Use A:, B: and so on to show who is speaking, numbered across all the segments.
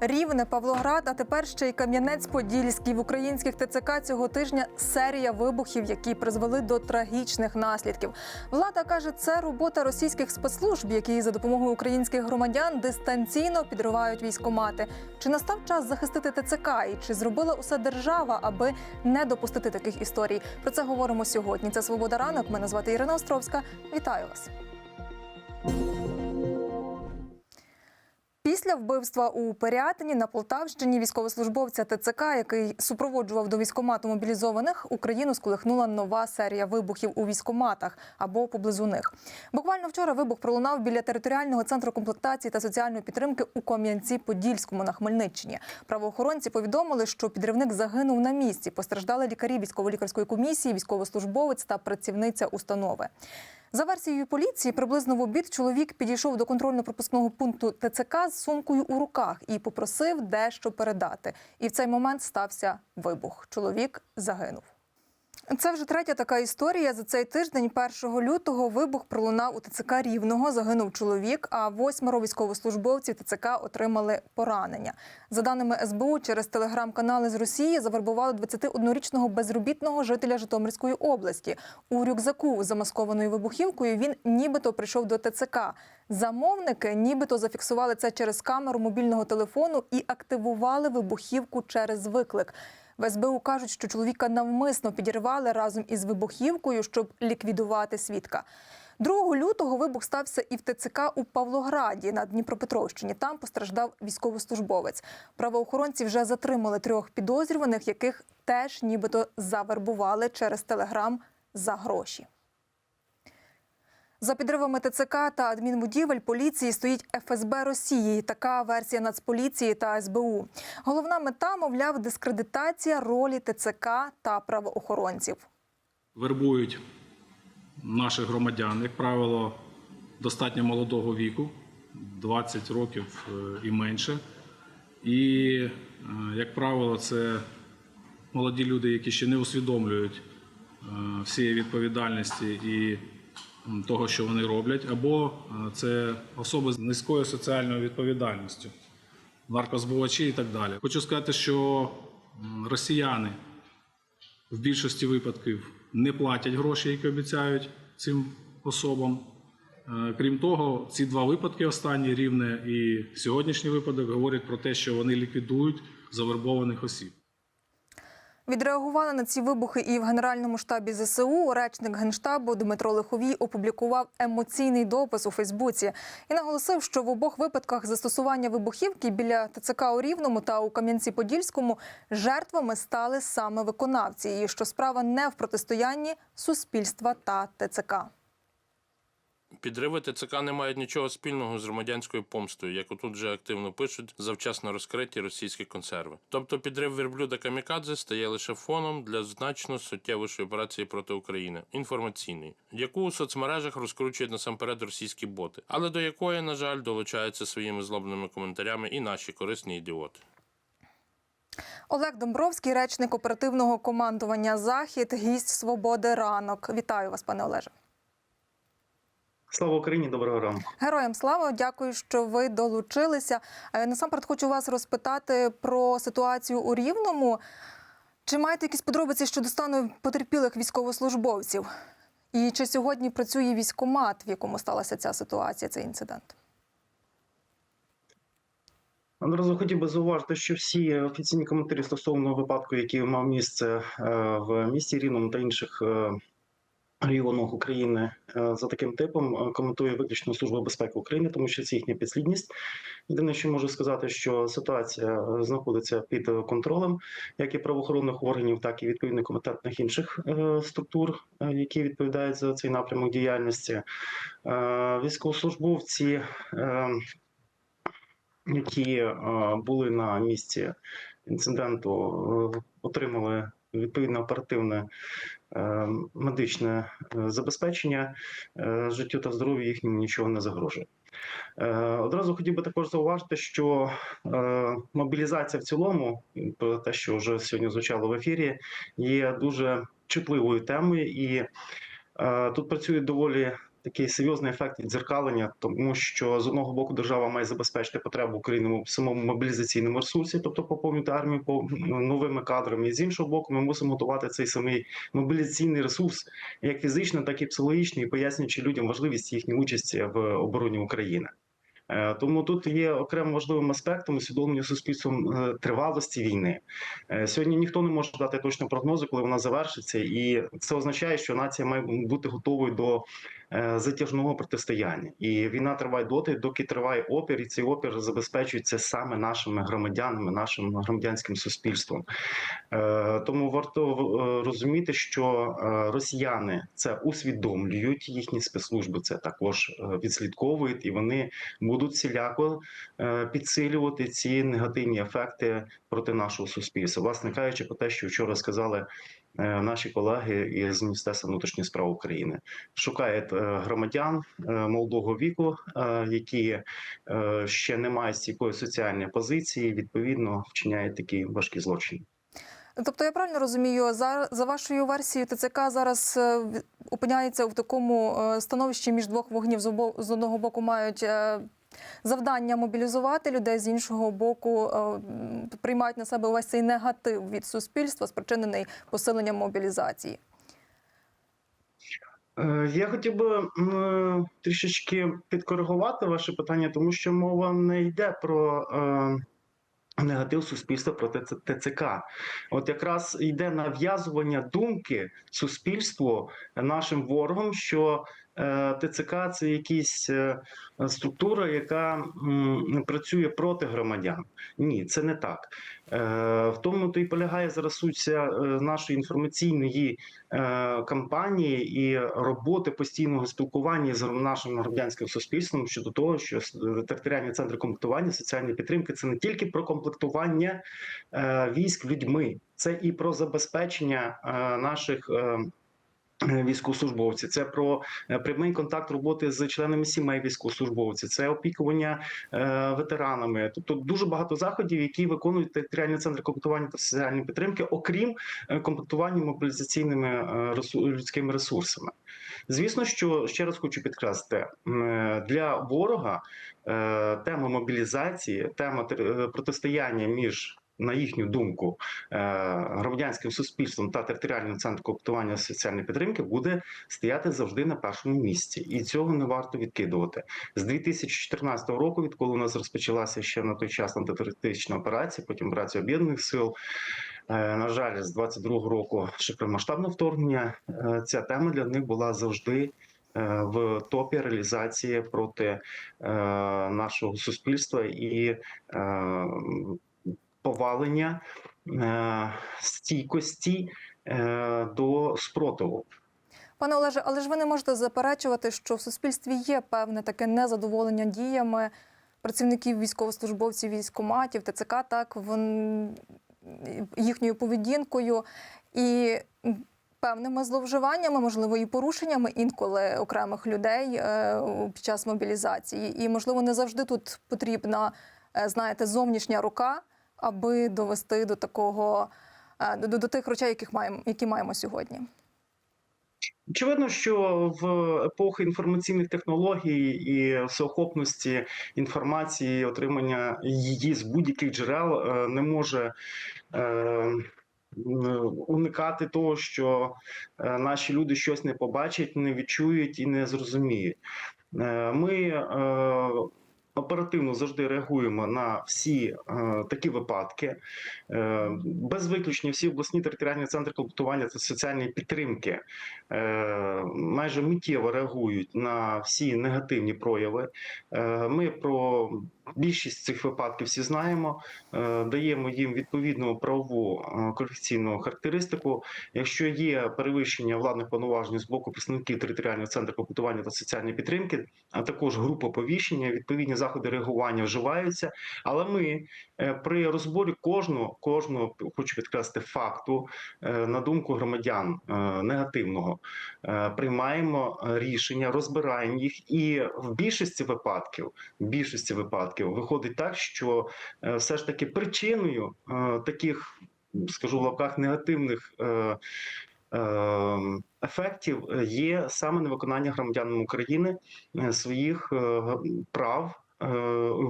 A: Рівне, Павлоград, а тепер ще й Кам'янець-Подільський. В українських ТЦК цього тижня серія вибухів, які призвели до трагічних наслідків. Влада каже, це робота російських спецслужб, які за допомогою українських громадян дистанційно підривають військомати. Чи настав час захистити ТЦК і чи зробила усе держава, аби не допустити таких історій? Про це говоримо сьогодні. Це Свобода ранок. Мене звати Ірина Островська. Вітаю вас. Після вбивства у Перятині на Полтавщині військовослужбовця ТЦК, який супроводжував до військомату мобілізованих, Україну сколихнула нова серія вибухів у військоматах або поблизу них. Буквально вчора вибух пролунав біля територіального центру комплектації та соціальної підтримки у Кам'янці-Подільському на Хмельниччині. Правоохоронці повідомили, що підривник загинув на місці. Постраждали лікарі військово-лікарської комісії, військовослужбовець та працівниця установи. За версією поліції, приблизно в обід чоловік підійшов до контрольно-пропускного пункту ТЦК з сумкою у руках і попросив дещо передати. І в цей момент стався вибух. Чоловік загинув. Це вже третя така історія. За цей тиждень, 1 лютого, вибух пролунав у ТЦК Рівного. Загинув чоловік, а восьмеро військовослужбовців ТЦК отримали поранення. За даними СБУ, через телеграм-канали з Росії завербували 21-річного безробітного жителя Житомирської області. У рюкзаку, замаскованою вибухівкою, він нібито прийшов до ТЦК. Замовники нібито зафіксували це через камеру мобільного телефону і активували вибухівку через виклик. В СБУ кажуть, що чоловіка навмисно підірвали разом із вибухівкою, щоб ліквідувати свідка. 2 лютого вибух стався і в ТЦК у Павлограді на Дніпропетровщині. Там постраждав військовослужбовець. Правоохоронці вже затримали трьох підозрюваних, яких теж нібито завербували через телеграм за гроші. За підривами ТЦК та адмінбудівель поліції стоїть ФСБ Росії. Така версія Нацполіції та СБУ. Головна мета, мовляв, дискредитація ролі ТЦК та правоохоронців.
B: вербують наших громадян, як правило, достатньо молодого віку, 20 років е, і менше. І, е, як правило, це молоді люди, які ще не усвідомлюють е, всієї відповідальності і того, що вони роблять, або е, це особи з низькою соціальною відповідальністю, наркозбувачі і так далі. Хочу сказати, що росіяни в більшості випадків не платять гроші, які обіцяють цим особам. Е, Крім того, ці два випадки останні рівне і сьогоднішній випадок говорять про те, що вони ліквідують завербованих осіб.
A: Відреагували на ці вибухи і в Генеральному штабі ЗСУ. Речник генштабу Дмитро Лиховій опублікував емоційний допис у Фейсбуці і наголосив, що в обох випадках застосування вибухівки біля ТЦК у Рівному та у Кам'янці-Подільському жертвами стали саме виконавці, і що справа не в протистоянні суспільства та ТЦК.
C: Підриви ТЦК не мають нічого спільного з громадянською помстою, як отут вже активно пишуть завчасно розкриті російські консерви. Тобто підрив верблюда Камікадзе стає лише фоном для значно суттєвішої операції проти України інформаційної, яку у соцмережах розкручують насамперед російські боти, але до якої, на жаль, долучаються своїми злобними коментарями і наші корисні ідіоти.
A: Олег Домбровський, речник оперативного командування Захід, гість свободи ранок. Вітаю вас, пане Олеже.
D: Слава Україні, доброго ранку.
A: Героям слава, дякую, що ви долучилися. Е, Насамперед хочу вас розпитати про ситуацію у Рівному. Чи маєте якісь подробиці щодо стану потерпілих військовослужбовців? І чи сьогодні працює військомат, в якому сталася ця ситуація, цей інцидент?
D: Одразу хотів би зауважити, що всі офіційні коментарі стосовно випадку, який мав місце е, в місті Рівному та інших е, регіонах України е, за таким типом, е, коментує виключно Служба безпеки України, тому що це їхня підслідність. Єдине, що можу сказати, що ситуація е, знаходиться під контролем, як і правоохоронних органів, так і відповідно компетентних інших структур, які відповідають за цей напрямок діяльності. Військовослужбовці. які були на місці інциденту, отримали відповідне оперативне е, медичне е, забезпечення, е, життю та здоров'ю їхнім нічого не загрожує. Одразу хотів би також зауважити, що мобілізація в цілому, про те, що вже сьогодні звучало в ефірі, є дуже чутливою темою, і тут працюють доволі такий серйозний ефект віддзеркалення, тому що з одного боку держава має забезпечити потребу України в самому мобілізаційному ресурсі, тобто поповнити армію по новими кадрами. І з іншого боку, ми мусимо готувати цей самий мобілізаційний ресурс, як фізично, так і психологічний, пояснюючи людям важливість їхньої участі в обороні України. Е, Тому тут є окремо важливим аспектом усвідомлення суспільством е, тривалості війни. Е, Сьогодні ніхто не може дати точного прогнозу, коли вона завершиться, і це означає, що нація має бути готовою до затяжного протистояння. І війна триває доти, доки триває опір, і цей опір забезпечується саме нашими громадянами, нашим громадянським суспільством. Е, Тому варто е, розуміти, що е, росіяни це усвідомлюють, їхні спецслужби це також е, відслідковують, і вони будуть всіляко е, підсилювати ці негативні ефекти проти нашого суспільства. Власне кажучи, про те, що вчора сказали е, наші колеги із Міністерства внутрішніх справ України, шукають е, громадян е, молодого віку, е, які е, ще не мають стійкої соціальної позиції, відповідно вчиняють такі важкі злочини.
A: Тобто я правильно розумію, за, за вашою версією, ТЦК зараз е, опиняється в такому е, становищі між двох вогнів. З одного боку мають е, завдання мобілізувати людей, з іншого боку е, приймають на себе увесь цей негатив від суспільства, спричинений посиленням мобілізації.
D: Е, Я хотів би трішечки підкоригувати ваше питання, тому що мова не йде про е, негатив суспільства проти ТЦК. От якраз йде нав'язування думки суспільству нашим ворогам, що ТЦК це якась е, структура, яка працює проти громадян. Ні, це не так. Е, В тому то і полягає зараз суть е, нашої інформаційної е, кампанії і роботи постійного спілкування з нашим громадянським суспільством щодо того, що територіальні центри комплектування соціальної підтримки це не тільки про комплектування е, військ людьми, це і про забезпечення е, наших. Е, Військовослужбовці, це про е, прямий контакт роботи з членами сімей військовослужбовців, це опікування е, ветеранами. Тобто дуже багато заходів, які виконують територіальні центри комплектування та соціальної підтримки, окрім комплектування мобілізаційними е, людськими ресурсами. Звісно, що ще раз хочу підкреслити для ворога тема мобілізації, тема протистояння між. На їхню думку, е, громадянським суспільством та територіальним центром комплектування соціальної підтримки буде стояти завжди на першому місці, і цього не варто відкидувати. З 2014 року, відколи у нас розпочалася ще на той час антитерористична операція, потім операція об'єднаних сил. Е, На жаль, з 22-го року широкомасштабне вторгнення. е, Ця тема для них була завжди в топі реалізації проти нашого суспільства і повалення е, стійкості е, до спротиву.
A: Пане Олеже, але ж ви не можете заперечувати, що в суспільстві є певне таке незадоволення діями працівників військовослужбовців військоматів, ТЦК, так вон, їхньою поведінкою і певними зловживаннями, можливо, і порушеннями інколи окремих людей е, під час мобілізації. І, можливо, не завжди тут потрібна, знаєте, зовнішня рука, аби довести до такого е, до, до тих речей, яких маємо, які маємо сьогодні.
D: Очевидно, що в епохи інформаційних технологій і всеохопності інформації, отримання її з будь-яких джерел е, не може е, уникати того, що е, наші люди щось не побачать, не відчують і не зрозуміють. Ми е, оперативно завжди реагуємо на всі е, такі випадки. Е, Без виключення всі обласні територіальні центри комплектування та соціальної підтримки е, майже миттєво реагують на всі негативні прояви. Е, Ми про більшість цих випадків всі знаємо, е, даємо їм відповідну правову е, кваліфікаційну характеристику. Якщо є перевищення владних повноважень з боку представників територіального центру комплектування та соціальної підтримки, а також група повіщення, відповідні заходи реагування вживаються. Але ми е, при розборі кожного, кожного хочу підкреслити факту, е, на думку громадян е, негативного, приймаємо рішення, розбираємо їх, і в більшості випадків, в більшості випадків виходить так, що все ж таки причиною таких, скажу в лапках, негативних. ефектів є саме невиконання громадянам України своїх прав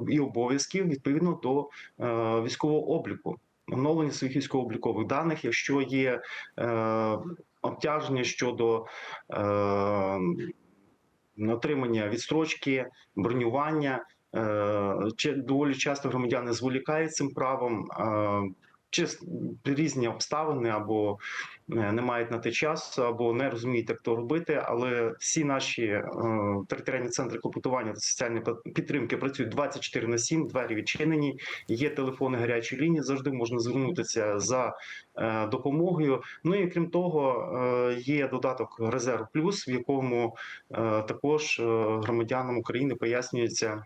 D: і обов'язків відповідно до е, військового обліку. Оновлення своїх військово-облікових даних, якщо є е, обтяження щодо е, отримання відстрочки, бронювання, е, чи доволі часто громадяни зволікають цим правом, е, чи різні обставини, або е, не мають на те часу, або не розуміють, як то робити. Але всі наші е, територіальні центри комплектування та соціальної підтримки працюють 24 на 7, двері відчинені, є телефони гарячої лінії, завжди можна звернутися за е, допомогою. Ну і крім того, е, є додаток Резерв Плюс, в якому е, також е, громадянам України пояснюється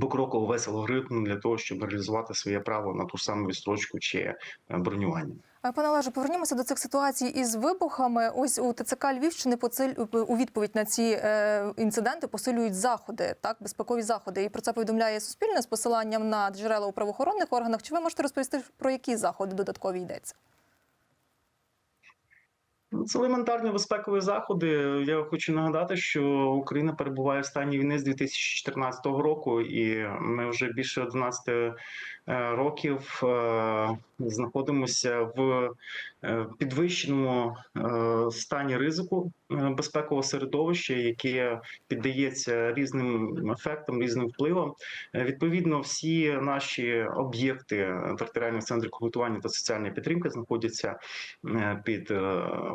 D: покроково весь алгоритм для того, щоб реалізувати своє право на ту саму відстрочку чи е, бронювання.
A: Е, Пане Олеже, повернімося до цих ситуацій із вибухами. Ось у ТЦК Львівщини посиль у відповідь на ці е, інциденти посилюють заходи, так безпекові заходи. І про це повідомляє Суспільне з посиланням на джерела у правоохоронних органах. Чи ви можете розповісти про які заходи додаткові йдеться?
D: Це елементарні безпекові заходи. Я хочу нагадати, що Україна перебуває в стані війни з 2014 року, і ми вже більше 11 е, років е, знаходимося в підвищеному е, стані ризику е, безпекового середовища, яке піддається різним ефектам, різним впливам. Е, Відповідно, всі наші об'єкти територіальних центрів комплектування та соціальної підтримки знаходяться е, під е,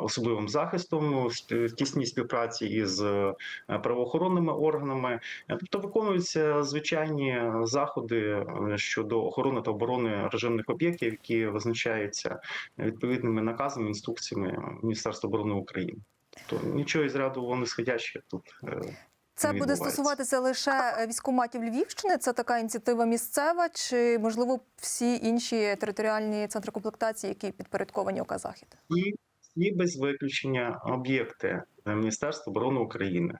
D: особливим захистом в тісній співпраці із е, правоохоронними органами. Е, Тобто виконуються звичайні заходи е, щодо охорони та оборони режимних об'єктів, які визначаються відповідними наказами, інструкціями Міністерства оборони України. Тобто нічого із ряду вон сходящих тут. е,
A: Це буде стосуватися лише військоматів Львівщини. Це така ініціатива місцева, чи можливо всі інші територіальні центри комплектації, які підпорядковані ОК Захід?
D: і всі без виключення об'єкти Міністерства оборони України,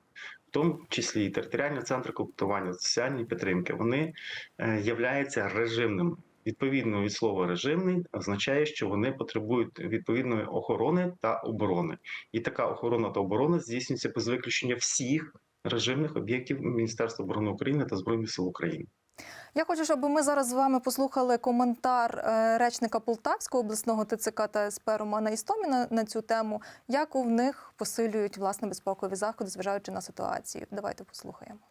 D: в тому числі і територіальні центри комплектування, соціальної підтримки, вони е, являються режимними. Відповідно від слова режимний означає, що вони потребують відповідної охорони та оборони. І така охорона та оборона здійснюється без виключення всіх режимних об'єктів Міністерства оборони України та Збройних сил України.
A: Я хочу, щоб ми зараз з вами послухали коментар е, речника Полтавського обласного ТЦК та СП Романа Істоміна на цю тему. Як у них посилюють власне безпекові заходи, зважаючи на ситуацію? Давайте послухаємо.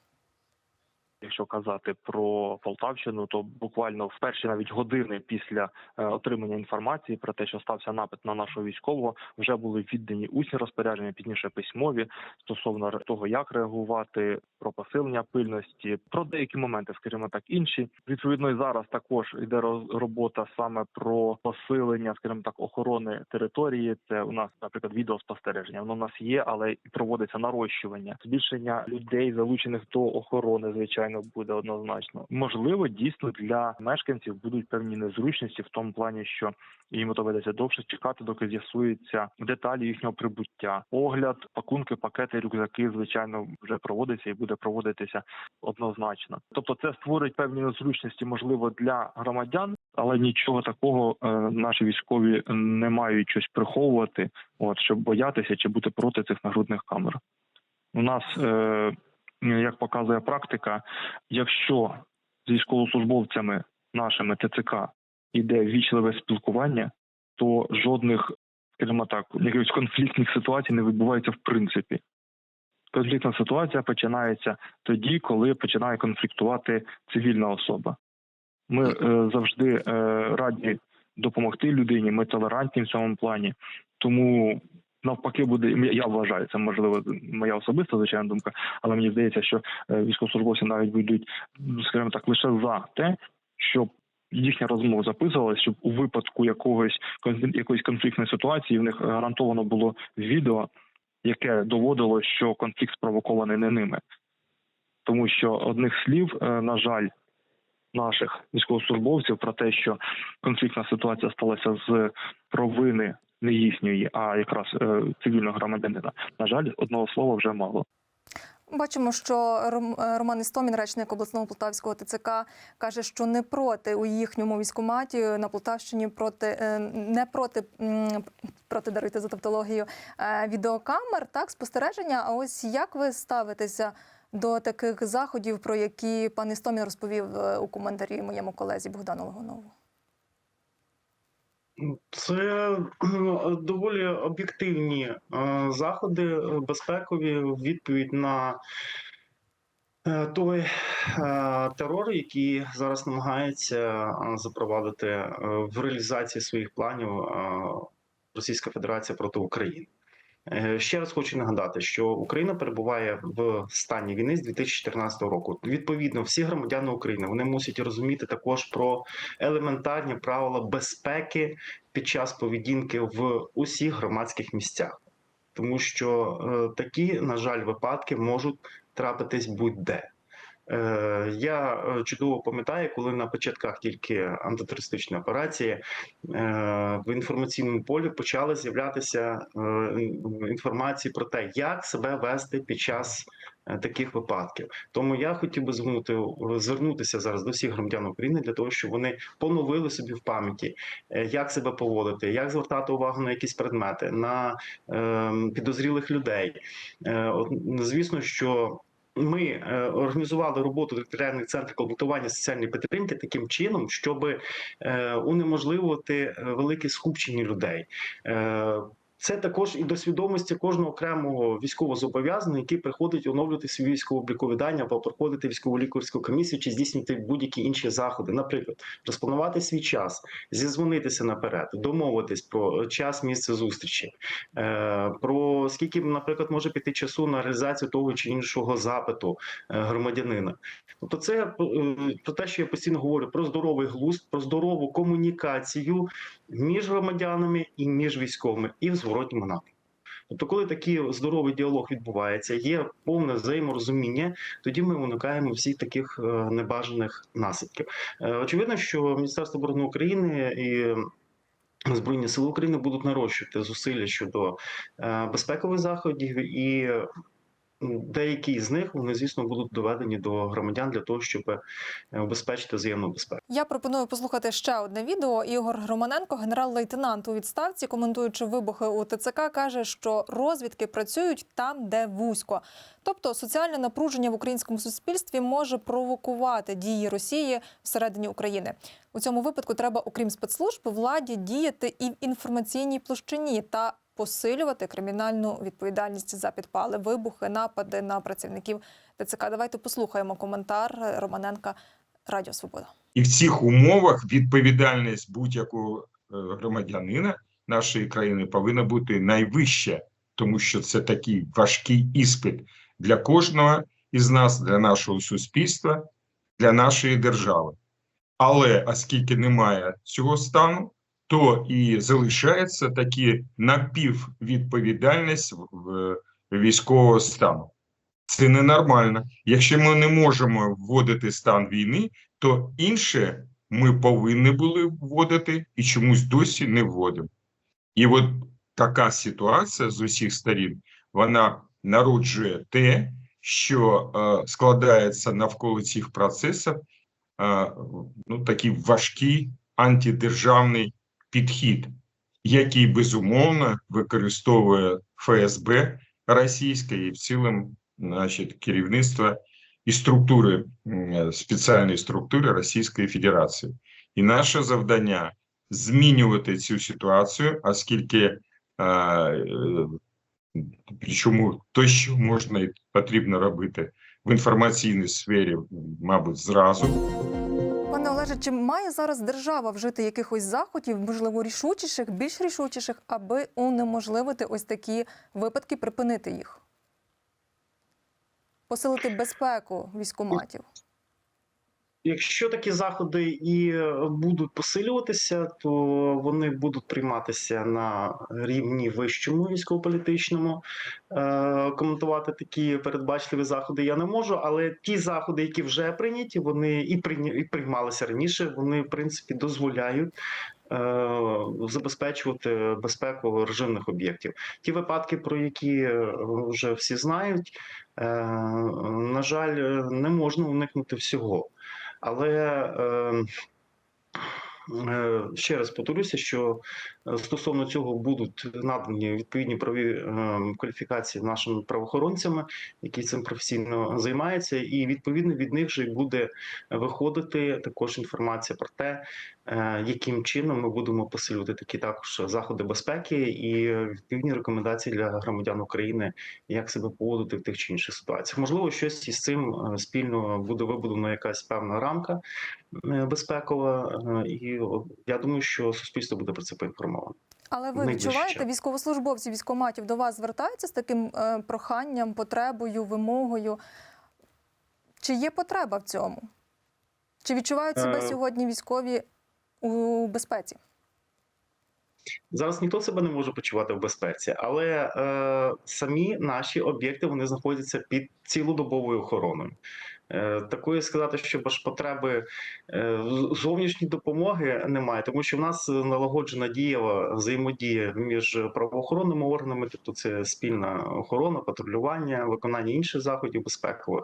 E: Якщо казати про Полтавщину, то буквально в перші навіть години після е, отримання інформації про те, що стався напад на нашого військового, вже були віддані усні розпорядження, пізніше письмові стосовно того, як реагувати, про посилення пильності, про деякі моменти, скажімо так, інші. Відповідно, і зараз також йде робота саме про посилення, скажімо так, охорони території. Це у нас, наприклад, відеоспостереження. Воно в нас є, але і проводиться нарощування, збільшення людей, залучених до охорони, звичайно, буде однозначно. Можливо, дійсно для мешканців будуть певні незручності в тому плані, що їм доведеться довше чекати, доки з'ясуються деталі їхнього прибуття. Огляд, пакунки, пакети, рюкзаки, звичайно, вже проводиться і буде проводитися однозначно. Тобто, це створить певні незручності, можливо, для громадян, але нічого такого е, наші військові не мають щось приховувати, от щоб боятися чи бути проти цих нагрудних камер. У нас, е, як показує практика, якщо з військовослужбовцями нашими ТЦК іде вічливе спілкування, то жодних, скажімо так, якихось конфліктних ситуацій не відбувається в принципі. Конфліктна ситуація починається тоді, коли починає конфліктувати цивільна особа. Ми е, завжди е, раді допомогти людині, ми толерантні в цьому плані. Тому навпаки буде я вважаю, це можливо моя особиста звичайна думка, але мені здається, що е, військовослужбовці навіть будуть, ну, скажімо так, лише за те, щоб їхня розмова записувалась, щоб у випадку якогось якоїсь конфліктної ситуації в них гарантовано було відео, яке доводило, що конфлікт спровокований не ними. Тому що одних слів, е, на жаль, наших військовослужбовців про те, що конфліктна ситуація сталася з провини не їхньої, а якраз е, цивільного громадянина. На жаль, одного слова вже мало.
A: Бачимо, що е, Роман Істомін, речник обласного полтавського ТЦК, каже, що не проти у їхньому військкоматі на Полтавщині проти е, не проти проти даруйте за тавтологію відеокамер, так спостереження. А ось як ви ставитеся до таких заходів, про які пан Істомін розповів у коментарі моєму колезі Богдану Лагунову?
D: Це ну, доволі об'єктивні е, заходи е, безпекові в відповідь на е, той е, терор, який зараз намагається е, запровадити е, в реалізації своїх планів е, Російська Федерація проти України. Е, Ще раз хочу нагадати, що Україна перебуває в стані війни з 2014 року. Відповідно, всі громадяни України вони мусять розуміти також про елементарні правила безпеки під час поведінки в усіх громадських місцях, тому що е, такі, на жаль, випадки можуть трапитись будь-де. Е, Я е, чудово пам'ятаю, коли на початках тільки антитерористичної операції е, в інформаційному полі почали з'являтися інформації про те, як себе вести під час таких випадків. Тому я хотів би звернути звернутися зараз до всіх громадян України для того, щоб вони поновили собі в пам'яті, як себе поводити, як звертати увагу на якісь предмети, на е, підозрілих людей. Е, звісно, що. Ми е, організували роботу територіальних центрів комплектування соціальної підтримки таким чином, щоб е, унеможливити е, велике скупчення людей. Це також і до свідомості кожного окремого військовозобов'язаного, який приходить оновлювати свої військово-облікові дані або проходити військово лікарську комісію чи здійснювати будь-які інші заходи. Наприклад, розпланувати свій час, зізвонитися наперед, домовитись про час, місце зустрічі, е, про скільки, наприклад, може піти часу на реалізацію того чи іншого запиту е, громадянина. Тобто, це е, про те, що я постійно говорю про здоровий глузд, про здорову комунікацію між громадянами і між військовими, і в зворотньому напрямку. Тобто, коли такий здоровий діалог відбувається, є повне взаєморозуміння, тоді ми уникаємо всіх таких е, небажаних наслідків. Е, Очевидно, що Міністерство оборони України і Збройні сили України будуть нарощувати зусилля щодо е, безпекових заходів, і деякі з них вони, звісно, будуть доведені до громадян для того, щоб е, обезпечити взаємну безпеку.
A: Я пропоную послухати ще одне відео. Ігор Громаненко, генерал-лейтенант у відставці, коментуючи вибухи у ТЦК, каже, що розвідки працюють там, де вузько. Тобто соціальне напруження в українському суспільстві може провокувати дії Росії всередині України. У цьому випадку треба, окрім спецслужб, владі діяти і в інформаційній площині та посилювати кримінальну відповідальність за підпали, вибухи, напади на працівників ТЦК. Давайте послухаємо коментар Романенка Радіо Свобода.
F: І в цих умовах відповідальність будь-якого е, громадянина нашої країни повинна бути найвища, тому що це такий важкий іспит для кожного із нас, для нашого суспільства, для нашої держави. Але оскільки немає цього стану, то і залишається таки напіввідповідальність військового стану. Це ненормально. Якщо ми не можемо вводити стан війни, то інше ми повинні були вводити і чомусь досі не вводимо. І от така ситуація з усіх сторін вона народжує те, що е, складається навколо цих процесів е, ну, такий важкий антидержавний підхід, який безумовно використовує ФСБ російське і в цілому значить, керівництво і структури спеціальної структури Російської Федерації. І наше завдання змінювати цю ситуацію, оскільки е, причому то, що можна і потрібно робити в інформаційній сфері, мабуть, зразу.
A: Олеже, чи має зараз держава вжити якихось заходів, можливо, рішучіших, більш рішучіших, аби унеможливити ось такі випадки, припинити їх? Посилити безпеку військоматів?
D: Якщо такі заходи і е, будуть посилюватися, то вони будуть прийматися на рівні вищому військово-політичному. Е, Коментувати такі передбачливі заходи я не можу, але ті заходи, які вже прийняті, вони і приймалися раніше, вони в принципі дозволяють забезпечувати безпеку режимних об'єктів. Ті випадки, про які е, вже всі знають, е, на жаль, не можна уникнути всього. Але е, Е, Ще раз повторюся, що стосовно цього будуть надані відповідні праві е, кваліфікації нашими правоохоронцями, які цим професійно займаються, і відповідно від них же й буде виходити також інформація про те, е, яким чином ми будемо посилювати такі також заходи безпеки і відповідні рекомендації для громадян України, як себе поводити в тих чи інших ситуаціях. Можливо, щось із цим е, спільно буде вибудована якась певна рамка безпекова, і я думаю, що суспільство буде про це поінформовано.
A: Але ви відчуваєте, військовослужбовці військоматів до вас звертаються з таким е, проханням, потребою, вимогою? Чи є потреба в цьому? Чи відчувають себе
D: Е.
A: сьогодні військові у безпеці?
D: Зараз ніхто себе не може почувати в безпеці, але е, самі наші об'єкти вони знаходяться під цілодобовою охороною. Е, такої сказати, що аж потреби е, зовнішньої допомоги немає, тому що в нас налагоджена дієва взаємодія між правоохоронними органами, тобто це спільна охорона, патрулювання, виконання інших заходів безпекових.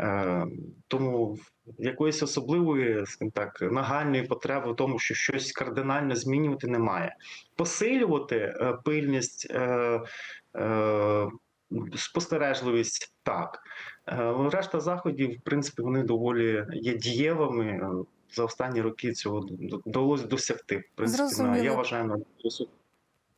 D: Е, тому якоїсь особливої, скажімо так, нагальної потреби в тому, що щось кардинально змінювати немає. Посилювати е, пильність, е, е, спостережливість так. Е, решта заходів, в принципі, вони доволі є дієвими. За останні роки цього вдалося досягти. В принципі, на, я вважаю на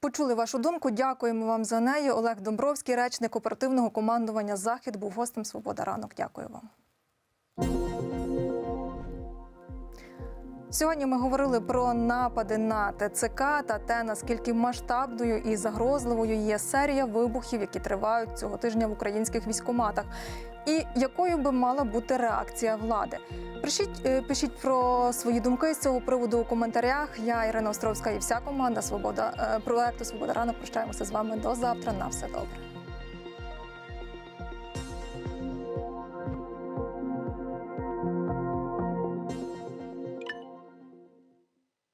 A: Почули вашу думку. Дякуємо вам за неї. Олег Домбровський, речник оперативного командування Захід, був гостем Свобода ранок. Дякую вам. Сьогодні ми говорили про напади на ТЦК та те, наскільки масштабною і загрозливою є серія вибухів, які тривають цього тижня в українських військоматах, і якою би мала бути реакція влади. Пишіть, е, пишіть про свої думки з цього приводу у коментарях. Я Ірина Островська і вся команда Свобода е, проекту Свобода ранок. Прощаємося з вами до завтра. На все добре.